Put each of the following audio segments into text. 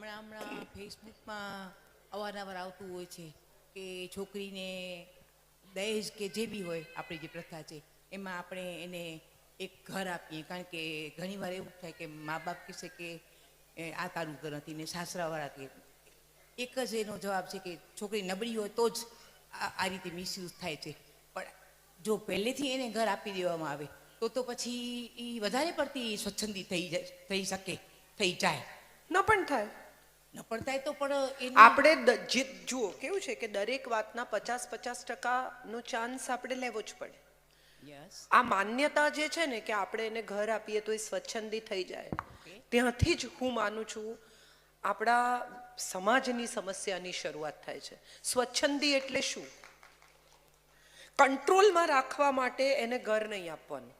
હમણાં હમણાં ફેસબુકમાં અવારનવાર આવતું હોય છે કે છોકરીને દહેજ કે જે બી હોય આપણી જે પ્રથા છે, એમાં આપણે એને એક ઘર આપીએ. કારણ કે ઘણીવાર એવું થાય કે મા બાપ કહેશે કે આ તારું ઘર નથી. ને સાસરાવાળા કે, એક જ એનો જવાબ છે કે છોકરી નબળી હોય તો જ આ રીતે મિસયુઝ થાય છે. પણ જો પહેલેથી એને ઘર આપી દેવામાં આવે, તો તો પછી એ વધારે પડતી સ્વચ્છંદી થઈ જાય, થઈ શકે, થઈ જાય. ન પણ થાય. પણ તો પણ આપણે જે જુઓ કેવું છે કે દરેક વાતના પચાસ પચાસ ટકાનો ચાન્સ આપણે લેવો જ પડે. આ માન્યતા જે છે ને કે આપણે એને ઘર આપીએ તો એ સ્વચ્છંદી થઈ જાય. ત્યાંથી જ હું માનું છું આપણા સમાજની સમસ્યાની શરૂઆત થાય છે. સ્વચ્છંદી એટલે શું? કંટ્રોલમાં રાખવા માટે એને ઘર નહીં આપવાનું.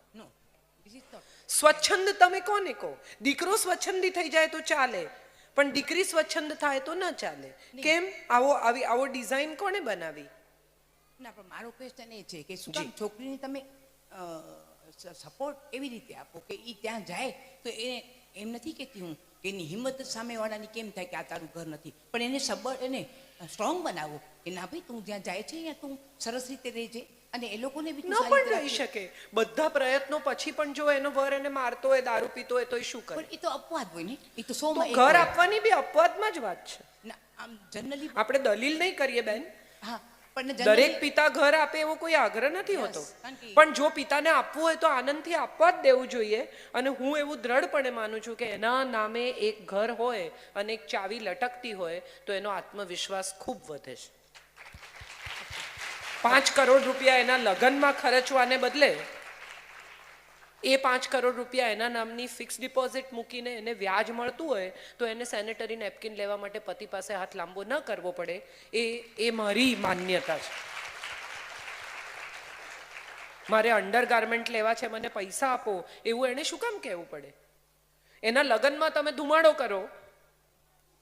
સ્વચ્છંદ તમે કોને કહો? દીકરો સ્વચ્છંદી થઈ જાય તો ચાલે. પણ દીકરી સ્વચ્છંદ થાય તો ન ચાલે. કેમ? આવો આવી આવો ડિઝાઇન કોણે બનાવી? ના પણ મારો ક્વેશ્ચન એ છે કે શું. કામ છોકરીને તમે સપોર્ટ એવી રીતે આપો કે એ ત્યાં જાય તો એને એમ નથી કહેતી હું કે એની હિંમત સામેવાળાની કેમ થાય કે આ તારું ઘર નથી? પણ એને સબળ એને સ્ટ્રોંગ બનાવો કે ના ભાઈ તું જ્યાં જાય છે ત્યાં તું સરસ રીતે રહેજે. અને એ લોકોને બી ન પણ રહી શકે. બધા પ્રયત્નો પછી પણ જો એનો વર એને મારતો હોય દારૂ પીતો હોય તો એ શું કરે? પણ એ તો અપવાદ હોય ને? એ તો તો સોમાં ઘર આપવાની બી અપવાદમાં જ વાત છે. આમ જનરલી આપણે દલીલ નહીં કરીએ બેન. હા પણ દરેક પિતા ઘર આપે એવો કોઈ આગ્રહ નથી હોતો. પણ જો પિતાને આપવું હોય તો આનંદથી આપવા જ દેવું જોઈએ. અને હું એવું દ્રઢપણે માનું છું કે એના નામે એક ઘર હોય અને એક ચાવી લટકતી હોય તો એનો આત્મવિશ્વાસ ખૂબ વધે છે. પાંચ કરોડ રૂપિયા એના લગ્નમાં ખર્ચવાને બદલે એ પાંચ કરોડ રૂપિયા એના નામની ફિક્સ ડિપોઝિટ મૂકીને એને વ્યાજ મળતું હોય તો એને સેનેટરી નેપકિન લેવા માટે પતિ પાસે હાથ લાંબો ન કરવો પડે. એ એ મારી માન્યતા છે. મારે અંડર ગાર્મેન્ટ લેવા છે, મને પૈસા આપો, એવું એને શું કામ કહેવું પડે? એના લગ્નમાં તમે ધુમાડો કરો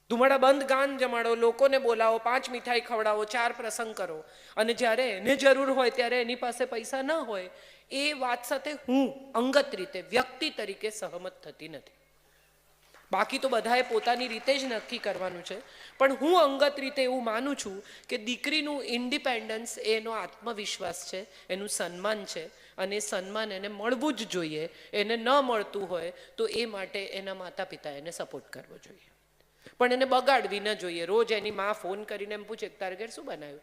ધુમાડા બંધ ગાન જમાડો, લોકોને બોલાવો, પાંચ મીઠાઈ ખવડાવો, ચાર પ્રસંગ કરો. અને જ્યારે એને જરૂર હોય, ત્યારે એની પાસે પૈસા ન હોય, એ વાત સાથે હું અંગત રીતે, વ્યક્તિ તરીકે સહમત થતી નથી. બાકી તો બધાએ પોતાની રીતે જ નક્કી કરવાનું છે. પણ હું અંગત રીતે એવું માનું છું કે દીકરીનું ઇન્ડિપેન્ડન્સ, એનો આત્મવિશ્વાસ છે, એનું સન્માન છે, અને સન્માન એને મળવું જ જોઈએ. એને ન મળતું હોય, તો એ માટે એના માતા પિતા એને સપોર્ટ કરવો જોઈએ. પણ એને બગાડવી ન જોઈએ. રોજ એની માં ફોન કરીને એમ પૂછે તારે ઘેર શું બનાવ્યું?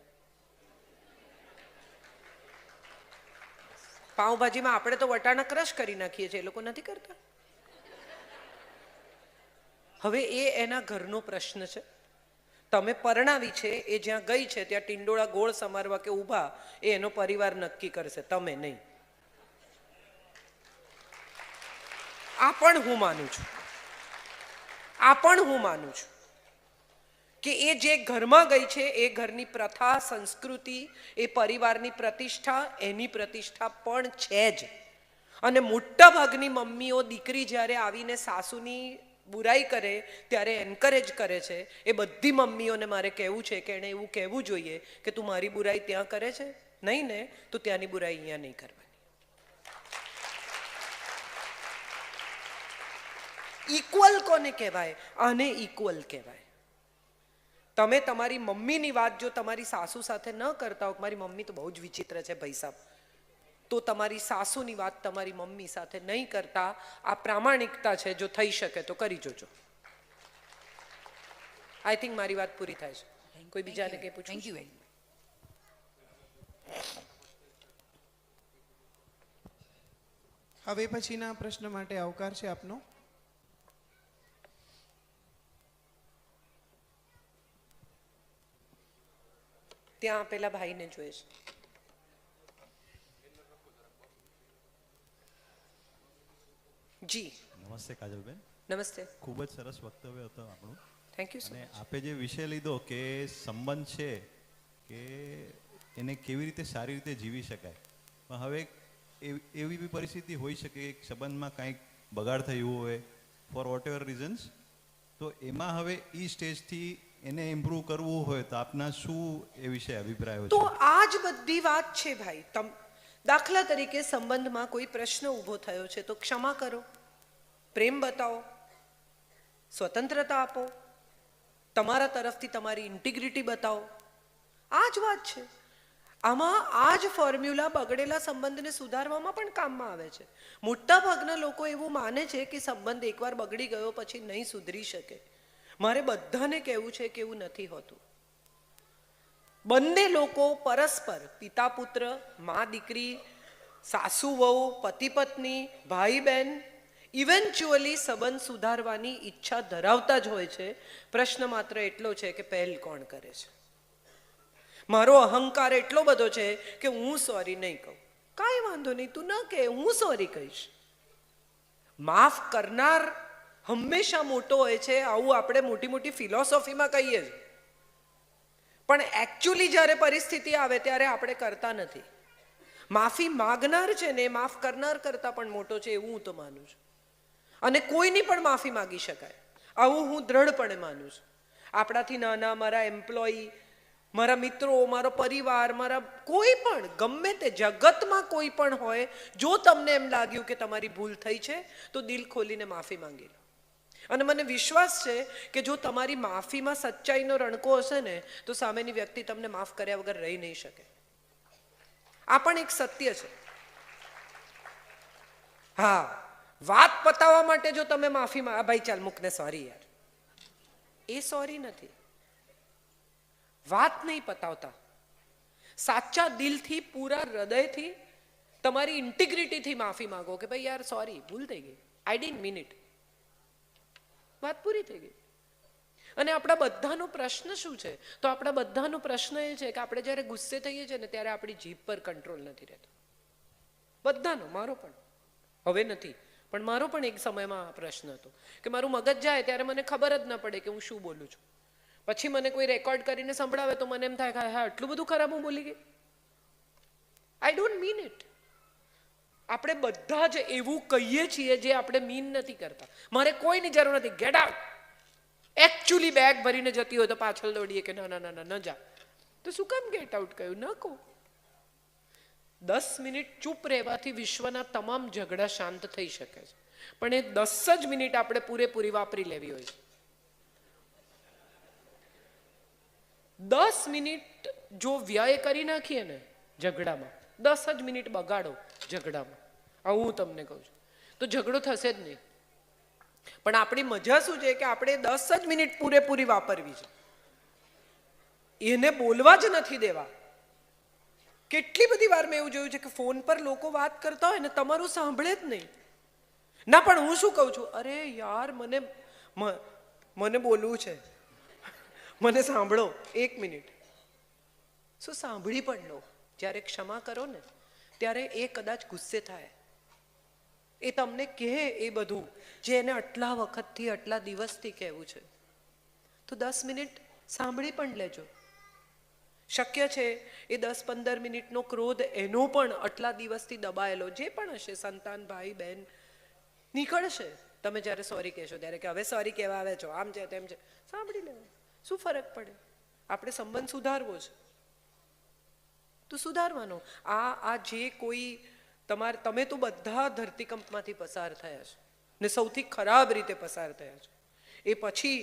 પાઉંભાજીમાં આપણે તો વટાણા ક્રશ કરી નાખીએ છીએ. એ લોકો નથી કરતા. હવે એ એના ઘરનો પ્રશ્ન છે. તમે પરણાવી છે, એ જ્યાં ગઈ છે, ત્યાં ટિંડોળા ગોળ સમારવા કે ઊભા, એ એનો પરિવાર નક્કી કરશે. તમે નહીં. આ પણ હું માનું છું. આ પણ હું માનું છું કે એ જે ઘરમાં ગઈ છે, એ ઘરની પ્રથા, સંસ્કૃતિ, એ પરિવારની પ્રતિષ્ઠા, એની પ્રતિષ્ઠા પણ છે જ. અને મોટા ભાગની મમ્મીઓ દીકરી જ્યારે આવીને સાસુની બુરાઈ કરે, ત્યારે એન્કરેજ કરે છે, એ બધી મમ્મીઓને મારે કહેવું છે કે એણે એવું કહેવું જોઈએ કે તું મારી બુરાઈ ત્યાં કરે છે? નહીં ને? તો ત્યાંની બુરાઈ અહીંયા નહીં કરવાની. ઇક્વલ કોને કહેવાય? આને ઇક્વલ કહેવાય. તમે તમારી મમ્મીની વાત જો તમારી સાસુ સાથે ન કરતા હો મારી મમ્મી તો બહુ જ વિચિત્ર છે ભાઈ સાહેબ તો તમારી સાસુની વાત તમારી મમ્મી સાથે નહીં કરતા આ પ્રામાણિકતા છે જો થઈ શકે તો કરી જોજો. આઈ થિંક મારી વાત પૂરી થાય છે. કોઈ બીજાને કંઈ પૂછું થેન્ક યુ વેરી હવે પછીના પ્રશ્ન માટે આવકાર છે આપનો. ત્યાં પેલા ભાઈને જોઈએ છે. જી. નમસ્તે કાજલબેન. નમસ્તે. ખૂબ જ સરસ વક્તવ્ય હતો આપણું. થેન્ક યુ અને આપે જે વિષય લીધો કે સંબંધ છે કે એને કેવી રીતે સારી રીતે જીવી શકાય. પણ હવે એવ- એવી બી પરિસ્થિતિ હોઈ શકે કે સંબંધમાં કાંઈક બગાડ થયું હોય ફોર વોટ એવર રીઝન્સ તો એમાં હવે એ સ્ટેજથી એને ઇમ્પ્રૂવ કરવું હોય તો આપના શું એ વિશે અભિપ્રાયો તો આ જ બધી વાત છે ભાઈ, તમ દાખલા તરીકે સંબંધમાં કોઈ પ્રશ્ન ઊભો થયો છે તો ક્ષમા કરો, પ્રેમ બતાવો, સ્વતંત્રતા આપો, તમારા તરફથી તમારી ઇન્ટિગ્રિટી બતાવો. આ જ વાત છે. આમાં આ જ ફોર્મ્યુલા બગડેલા સંબંધને સુધારવામાં પણ કામમાં આવે છે. મોટા ભાગના લોકો એવું માને છે કે સંબંધ એકવાર બગડી ગયો પછી નહીં સુધરી શકે. મારે બધાને કહેવું છે કે એવું નથી હોતું. બંને લોકો પરસ્પર, પિતા પુત્ર, મા દીકરી, સાસુ, વહુ, પતિ પત્ની, ભાઈ બહેન ઇવેન્ચ્યુઅલી સંબંધ સુધારવાની ઈચ્છા ધરાવતા જ હોય છે. પ્રશ્ન માત્ર એટલો છે કે પહેલ કોણ કરે છે? મારો અહંકાર એટલો બધો છે કે હું સોરી નહીં કહું. કાંઈ વાંધો નહીં, તું ન કે હું સોરી કહીશ. માફ કરનાર હંમેશા મોટો હોય છે, આવું આપણે મોટી મોટી ફિલોસોફીમાં કહીએ છીએ પણ એકચ્યુઅલી જ્યારે પરિસ્થિતિ આવે ત્યારે આપણે કરતા નથી. માફી માગનાર છે ને માફ કરનાર કરતા પણ મોટો છે એવું હું તો માનું છું. અને કોઈની પણ માફી માગી શકાય. આવું હું દ્રઢપણે માનું છું. આપણાથી નાના, મારા એમ્પ્લોયી મારા મિત્રો, મારો પરિવાર, મારા કોઈ પણ, ગમે તે જગતમાં કોઈ પણ હોય, જો તમને એમ લાગ્યું કે તમારી ભૂલ થઈ છે, તો દિલ ખોલીને માફી માંગી લો. અને મને વિશ્વાસ છે કે જો તમારી માફીમાં સચ્ચાઈનો રણકો હશે ને, તો સામેની વ્યક્તિ તમને માફ કર્યા વગર રહી નહીં શકે. આ પણ એક સત્ય છે. હા, વાત પતાવવા માટે જો તમે માફી માં ભાઈ ચાલ મૂકને સોરી યાર. એ સોરી નથી. વાત નહીં પતાવતા. સાચા દિલથી, પૂરા હૃદયથી, તમારી ઇન્ટિગ્રિટીથી માફી માંગો કે ભાઈ યાર સોરી ભૂલ થઈ ગઈ. આઈ ડીન્ટ મીન ઇટ વાત પૂરી થઈ ગઈ. અને આપણા બધાનો પ્રશ્ન શું છે? તો આપણા બધાનો પ્રશ્ન એ છે કે આપણે જ્યારે ગુસ્સે થઈએ છીએ ને ત્યારે આપણી જીભ પર કંટ્રોલ નથી રહેતો. બધાનો, મારો પણ. હવે નથી. પણ મારો પણ એક સમયમાં આ પ્રશ્ન હતો કે મારું મગજ જાય ત્યારે મને ખબર જ ન પડે કે હું શું બોલું છું. પછી મને કોઈ રેકોર્ડ કરીને સંભળાવે તો મને એમ થાય કે હા, આટલું બધું ખરાબ હું બોલી ગઈ. આઈ ડોન્ટ મીન ઇટ આપણે બધા જ એવું કહીએ છીએ જે આપણે મીન નથી કરતા. મારે કોઈની જરૂર નથી. ગેટ આઉટ એકચ્યુઅલી બેગ ભરીને જતી હોય તો પાછળ દોડીએ કે ના ના ના ના જા. તો શું કામ ગેટ આઉટ કહ્યું? ન કહું. દસ મિનિટ ચૂપ રહેવાથી વિશ્વના તમામ ઝઘડા શાંત થઈ શકે છે. પણ એ દસ જ મિનિટ આપણે પૂરેપૂરી વાપરી લેવી હોય છે. દસ મિનિટ જો વ્યય કરી નાખીએ ને ઝઘડામાં, દસ જ મિનિટ બગાડો. ઝઘડામાં. આ હું તમને કહું છું. તો ઝઘડો થશે જ નહીં. પણ આપણી મજા શું છે કે આપણે દસ જ મિનિટ પૂરેપૂરી વાપરવી છે. એને બોલવા જ નથી દેવા. કેટલી બધી વાર મેં એવું જોયું છે કે ફોન પર લોકો વાત કરતા હોય ને તમારું સાંભળે જ નહીં. ના, પણ હું શું કહું છું? અરે યાર, મને મને બોલવું છે. મને સાંભળો. એક મિનિટ. શું સાંભળી પણ લો. જ્યારે ક્ષમા કરો ને ત્યારે એ કદાચ ગુસ્સે થાય. એ તમને કહે એ બધું, જે એને આટલા વખતથી, આટલા દિવસથી કહેવું છે. તો દસ મિનિટ સાંભળી પણ લેજો. શક્ય છે એ દસ પંદર મિનિટનો ક્રોધ એનો પણ આટલા દિવસથી દબાયેલો, જે પણ હશે, સંતાન, ભાઈ બહેન નીકળશે. તમે જ્યારે સોરી કહેશો, ત્યારે કે હવે સોરી કહેવા આવે છો, આમ છે તેમ છે. સાંભળી લેવું શું ફરક પડે? આપણે સંબંધ સુધારવો છે. તો સુધારવાનો. આ આ જે કોઈ તમારે, તમે તો બધા ધરતીકંપમાંથી પસાર થયા છો ને સૌથી ખરાબ રીતે પસાર થયા છો. એ પછી,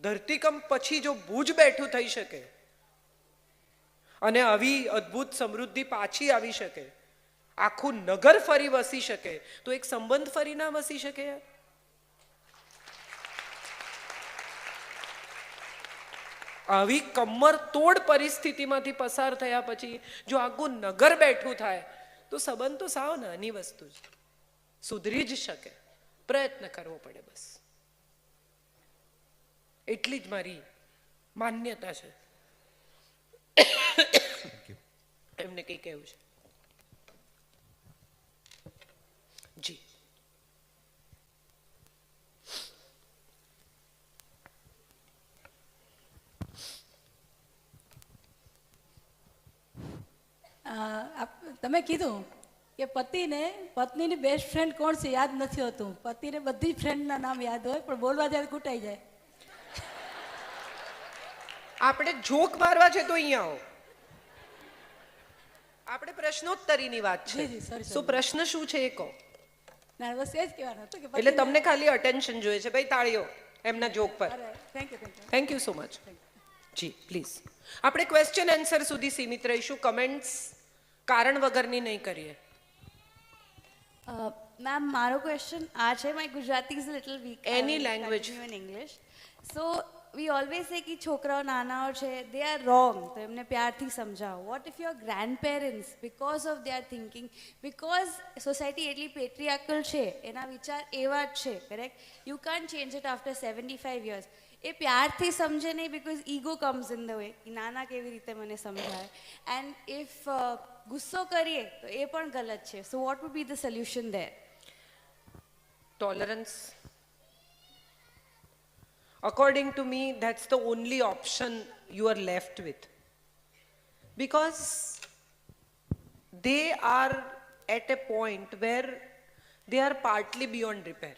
ધરતીકંપ પછી જો ભૂજ બેઠું થઈ શકે અને આવી અદ્ભુત સમૃદ્ધિ પાછી આવી શકે, આખું નગર ફરી વસી શકે, તો એક સંબંધ ફરી ના વસી શકે યાર? આવી કમર તોડ પરિસ્થિતિમાંથી પસાર થયા પછી જો આખું નગર બેઠું થાય તો સંબંધ તો સાવ નાની વસ્તુ છે. સુધરી જ શકે. પ્રયત્ન કરવો પડે બસ. એટલી જ મારી માન્યતા છે. એમને કંઈ કહેવું છે જી અ, આપ- તમે કીધું કે પતિને પત્નીની બેસ્ટ ફ્રેન્ડ કોણ છે યાદ નથી હોતું. પતિને બધી ફ્રેન્ડના નામ યાદ હોય પણ બોલવા જ્યારે કૂટાઈ જાય. આપણે જોક મારવા છે તો અહીંયા આવો. આપણે પ્રશ્નોત્તરીની વાત છે. તો પ્રશ્ન શું છે એ કહો. ના બસ એ જ કહેવાનું હતું કે એટલે તમને ખાલી અટેન્શન જોઈએ છે. ભાઈ તાળીઓ એમના જોક પર. Thank you thank you so much ji please આપણે ક્વેશ્ચન આન્સર સુધી સીમિત રહીશું. કમેન્ટ્સ કારણ વગરની નહીં કરીએ. મેમ મારો ક્વેશ્ચન આ છે my Gujarati is little weak any language in English so we always say કે છોકરાઓ નાનાઓ છે દે આર રોંગ તો એમને પ્યારથી સમજાવો what if your grandparents because of they are thinking because society એટલી પેટ્રિયાકલ છે, એના વિચાર એવા જ છે correct you can change it after seventy five years એ પ્યારથી સમજે નહીં because ego comes in the way નાના કેવી રીતે મને સમજાય એન્ડ ઇફ ગુસ્સો કરીએ, તો એ પણ ગલત છે. So what would be the solution there tolerance. According to me that's the only option you are left with. Because they are at a point where they are partly beyond repair.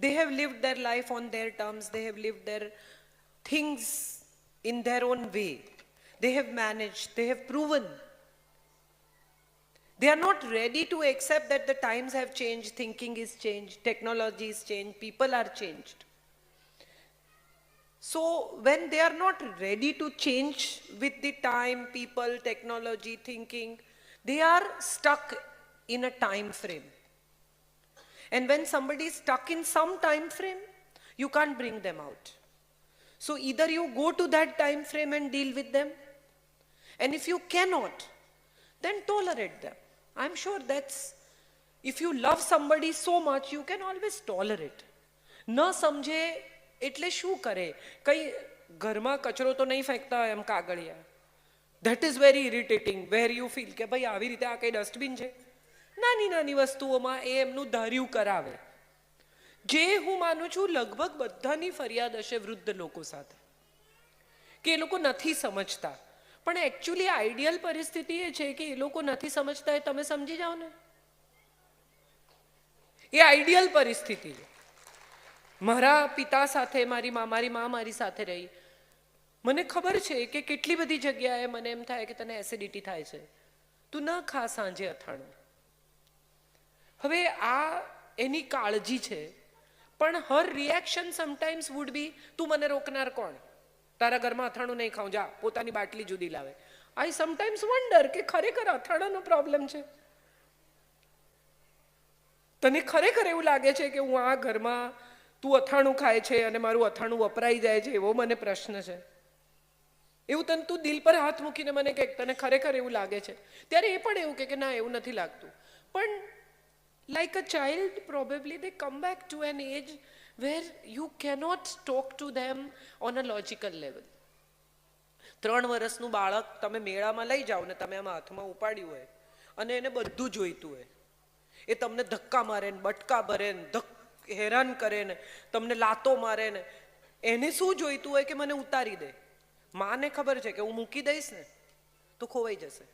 They have lived their life on their terms. They have lived their things in their own way. They have managed. They have proven. They are not ready to accept that the times have changed, thinking is changed, technology is changed, people are changed. So when they are not ready to change with the time, people, technology, thinking, they are stuck in a time frame. And when somebody is stuck in some time frame, you can't bring them out. So either you go to that time frame and deal with them, and if you cannot, then tolerate them. I'm sure that's, if you love somebody so much, you can always tolerate. Na samjhe એટલે શું કરે? કઈ ઘરમાં કચરો તો નહીં ફેંકતા એમ કાગળિયા. That is very irritating where you feel કે ભાઈ, આવી રીતે આ કઈ ડસ્ટબિન છે? નાની નાની વસ્તુઓમાં એ એમનું ધાર્યું કરાવે. જે હું માનું છું લગભગ બધાની ફરિયાદ હશે વૃદ્ધ લોકો સાથે. કે એ લોકો નથી સમજતા. પણ એકચ્યુઅલી આઈડિયલ પરિસ્થિતિ એ છે કે એ લોકો નથી સમજતા એ તમે સમજી જાઓ ને. એ આઈડિયલ પરિસ્થિતિ છે. મારા પિતા સાથે, મારી મા મારી મા મારી સાથે રહી. મને ખબર છે કે કેટલી બધી જગ્યાએ મને એમ થાય કે તને એસિડિટી થાય છે. તું ન ખા સાંજે અથાણું. હવે આ એની કાળજી છે. પણ her reaction sometimes would be તું મને રોકનાર કોણ? તારા ઘરમાં અથાણું નહીં ખાઉં. જા, પોતાની બાટલી જુદી લાવે. આઈ સમટાઈમ્સ વન્ડર કે ખરેખર અથાણાનો પ્રોબ્લેમ છે. તને ખરેખર એવું લાગે છે કે હું આ ઘરમાં તું અથાણું ખાય છે અને મારું અથાણું વપરાઈ જાય છે, એવો મને પ્રશ્ન છે. એવું તને તું દિલ પર હાથ મૂકીને મને કે, તને ખરેખર એવું લાગે છે? ત્યારે એ પણ એવું કે ના, એવું નથી લાગતું. પણ, like a child, probably they come back to an age where you cannot talk to them on a logical level. ત્રણ વર્ષનું બાળક તમે મેળામાં લઈ જાઓ ને તમે આમાં હાથમાં ઉપાડ્યું હોય અને એને બધું જોઈતું હોય. એ તમને ધક્કા મારે ને બટકા ભરે ને ધક હેરાન કરે ને, તમને લાતો મારે ને, એને શું જોઈતું હોય કે મને ઉતારી દે? માને ખબર છે કે હું મૂકી દઈશ ને, તો ખોવાઈ જશે.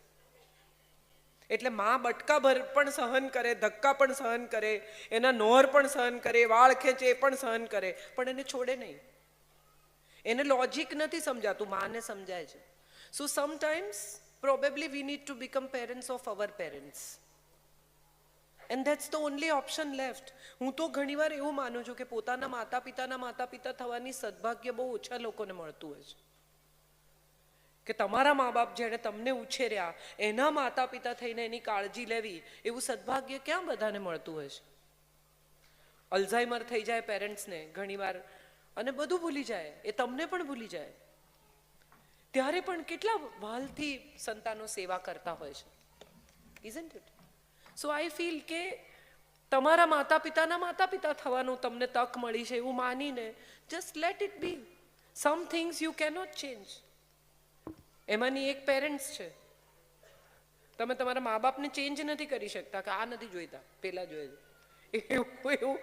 એટલે માં બટકા ભર પણ સહન કરે, ધક્કા પણ સહન કરે, એના નોર પણ સહન કરે, વાળ ખેંચે એ પણ સહન કરે, પણ એને છોડે નહીં. એને લોજિક નથી સમજાતું, માને સમજાય છે. So sometimes probably we need to become parents of our parents and that's the only option left હું તો ઘણીવાર એવું માનું છું કે પોતાના માતા પિતાના માતા પિતા થવાની સદભાગ્ય બહુ ઓછા લોકોને મળતું હોય છે. કે તમારા મા બાપ જેણે તમને ઉછેર્યા, એના માતા પિતા થઈને એની કાળજી લેવી, એવું સદભાગ્ય ક્યાં બધાને મળતું હોય છે? અલ્ઝાઇમર થઈ જાય પેરેન્ટ્સને ઘણીવાર, અને બધું ભૂલી જાય, એ તમને પણ ભૂલી જાય. ત્યારે પણ કેટલા વાલથી સંતાનો સેવા કરતા હોય છે? Isn't it so I feel કે તમારા માતા પિતાના માતા પિતા થવાનું તમને તક મળી છે એવું માનીને just let it be some things you cannot change એમાંની એક પેરેન્ટ્સ છે. તમે તમારા મા બાપને ચેન્જ નથી કરી શકતા કે આ નથી જોઈતા, પેલા જોઈએ એવું એવું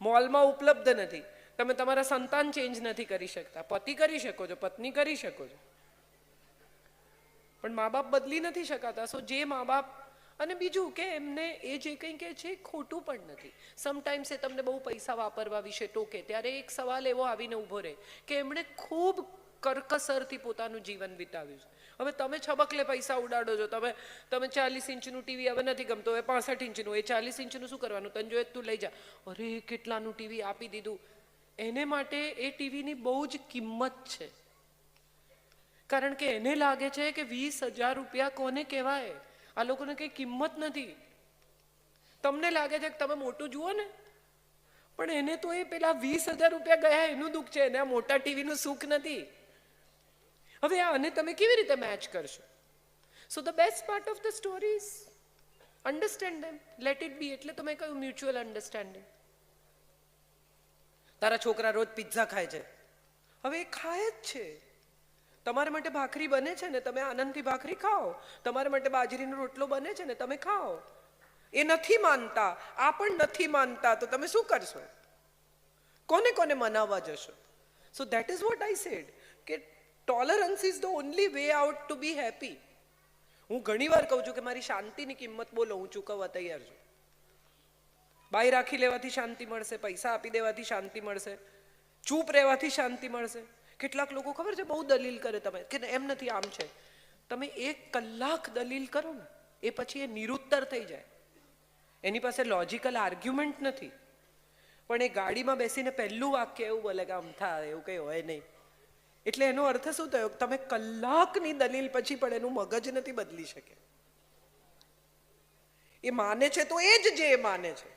મોલમાં ઉપલબ્ધ નથી. તમે તમારા સંતાન ચેન્જ નથી કરી શકતા. પતિ કરી શકો છો, પત્ની કરી શકો છો. પણ મા બાપ બદલી નથી શકાતા. સો જે મા બાપ અને બીજું કે એમને એ જે કંઈ કહે છે ખોટું પણ નથી. સમટાઈમ્સ એ તમને બહુ પૈસા વાપરવા વિશે ટોકે, ત્યારે એક સવાલ એવો આવીને ઊભો રહે કે એમણે ખૂબ કરકસરથી પોતાનું જીવન વિતાવ્યું છે. હવે તમે છબકલે પૈસા ઉડાડો છો, તમે તમે ચાલીસ ઇંચનું ટીવી હવે નથી ગમતો, હવે પાસઠ ઇંચનું, એ ચાલીસ ઇંચનું શું કરવાનું? તને જોઈએ તું લઈ જા. અરે, કેટલાનું ટીવી આપી દીધું? એને માટે એ ટીવીની બહુ જ કિંમત છે. કારણ કે એને લાગે છે કે વીસ હજાર રૂપિયા કોને કહેવાય? આ લોકોને કંઈ કિંમત નથી. તમને લાગે છે કે તમે મોટું જુઓ ને? પણ એને તો એ પેલા વીસ હજાર રૂપિયા ગયા, એનું દુઃખ છે. એને આ મોટા ટીવીનું સુખ નથી. હવે આને તમે કેવી રીતે મેચ કરશો? So the best part of the stories understand them let it be એટલે તમે કહ્યું મ્યુચ્યુઅલ અન્ડરસ્ટેન્ડિંગ તારા છોકરા રોજ પિઝા ખાય છે. હવે એ ખાય જ છે. તમારા માટે ભાખરી બને છે ને, તમે આનંદથી ભાખરી ખાઓ. તમારા માટે બાજરીનો રોટલો બને છે ને, તમે ખાઓ. એ નથી માનતા. આ પણ નથી માનતા. તો તમે શું કરશો? કોને કોને મનાવવા જશો? So that is what I said કે tolerance is the only way out to be happy હું ઘણી વાર કહું છું કે મારી શાંતિની કિંમત બોલો, હું ચૂકવવા તૈયાર છું. બાઈ રાખી લેવાથી શાંતિ મળશે, પૈસા આપી દેવાથી શાંતિ મળશે, ચૂપ રહેવાથી શાંતિ મળશે. કેટલાક લોકો ખબર છે, બહુ દલીલ કરે તમે, કે એમ નથી, આમ છે. તમે એક કલાક દલીલ કરો ને, એ પછી એ નિરુત્તર થઈ જાય. એની પાસે લોજિકલ આર્ગ્યુમેન્ટ નથી. પણ એ ગાડીમાં બેસીને પહેલું વાક્ય એવું બોલે કે, આમ થાય એવું કંઈ હોય નહીં. એટલે એનો અર્થ શું થયો? તમે કલાકની દલીલ પછી પણ એનું મગજ નથી બદલી શકે. એ માને છે તો એ જ જે માને છે.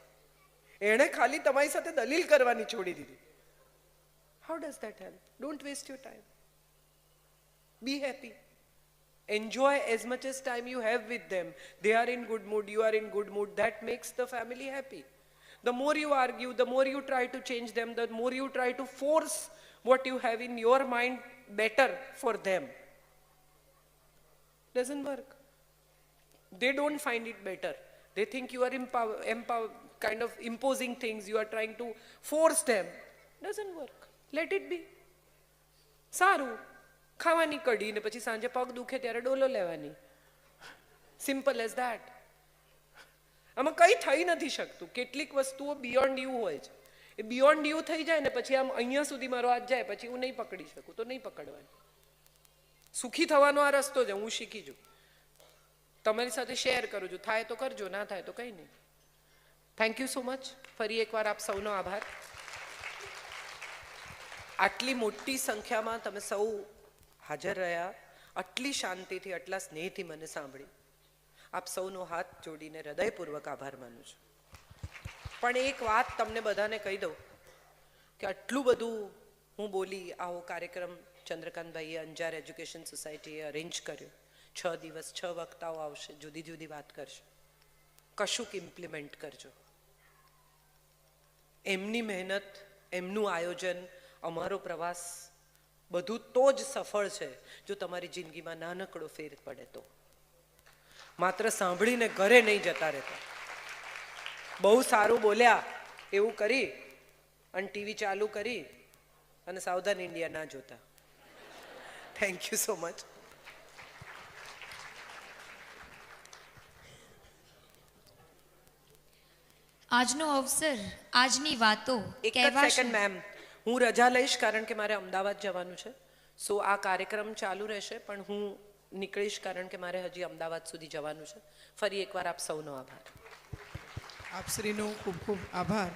એણે ખાલી તમારી સાથે દલીલ કરવાની છોડી દીધી. How does that help? Don't waste your time. Be happy. Enjoy as much as time you have with them. They are in good mood, you are in good mood. That makes the family happy. The more you argue, the more you try to change them, the more you try to force what you have in your mind better for them. Doesn't work. They don't find it better. They think you are empower, empower, kind of imposing things, you are trying to force them. Doesn't work. Let it be સારું. ખાવાની કઢી ને પછી સાંજે પગ દુખે ત્યારે ડોલો લેવાની. Simple as that આમાં કંઈ થઈ નથી શકતું. કેટલીક વસ્તુઓ બિયોન્ડ યુ હોય છે. એ બિયોન્ડ યુ થઈ જાય ને પછી આમ અહીંયા સુધી મારો હાથ જાય, પછી હું નહીં પકડી શકું, તો નહીં પકડવાની. સુખી થવાનો આ રસ્તો છે, હું શીખી છું. તમારી સાથે શેર કરું છું. થાય તો કરજો, ના થાય તો કંઈ નહીં. થેન્ક યુ સો મચ ફરી એકવાર આપ સૌનો આભાર. આટલી મોટી સંખ્યામાં તમે સૌ હાજર રહ્યા, આટલી શાંતિથી, આટલા સ્નેહથી મને સાંભળી આપ સૌનો હાથ જોડીને હૃદયપૂર્વક આભાર માનું છું. પણ એક વાત તમને બધાને કહી દઉં કે આટલું બધું હું બોલી આવો કાર્યક્રમ ચંદ્રકાંતભાઈએ અંજાર એજ્યુકેશન સોસાયટીએ અરેન્જ કર્યો. છ દિવસ, છ વક્તાઓ આવશે, જુદી જુદી વાત કરશે. કશુંક ઇમ્પ્લિમેન્ટ કરજો. એમની મહેનત, એમનું આયોજન અમારો પ્રવાસ બધું તો જ સફળ છે જો તમારી જિંદગીમાં નાનકડો ફેર પડે તો. માત્ર સાંભળીને ઘરે નહીં જતા રહેતા. બહુ સારું બોલ્યા એવું કરી અને ટીવી ચાલુ કરી અને સાવધાન ઇન્ડિયા ના જોતા. થેન્ક યુ સો મચ આજનો અવસર આજની વાતો એક સેકન્ડ મેમ હું રજા લઈશ કારણ કે મારે અમદાવાદ જવાનું છે. સો આ કાર્યક્રમ ચાલુ રહેશે, પણ હું નીકળીશ કારણ કે મારે હજી અમદાવાદ સુધી જવાનું છે. ફરી એકવાર આપ સૌનો આભાર. આપશ્રીનો ખૂબ ખૂબ આભાર.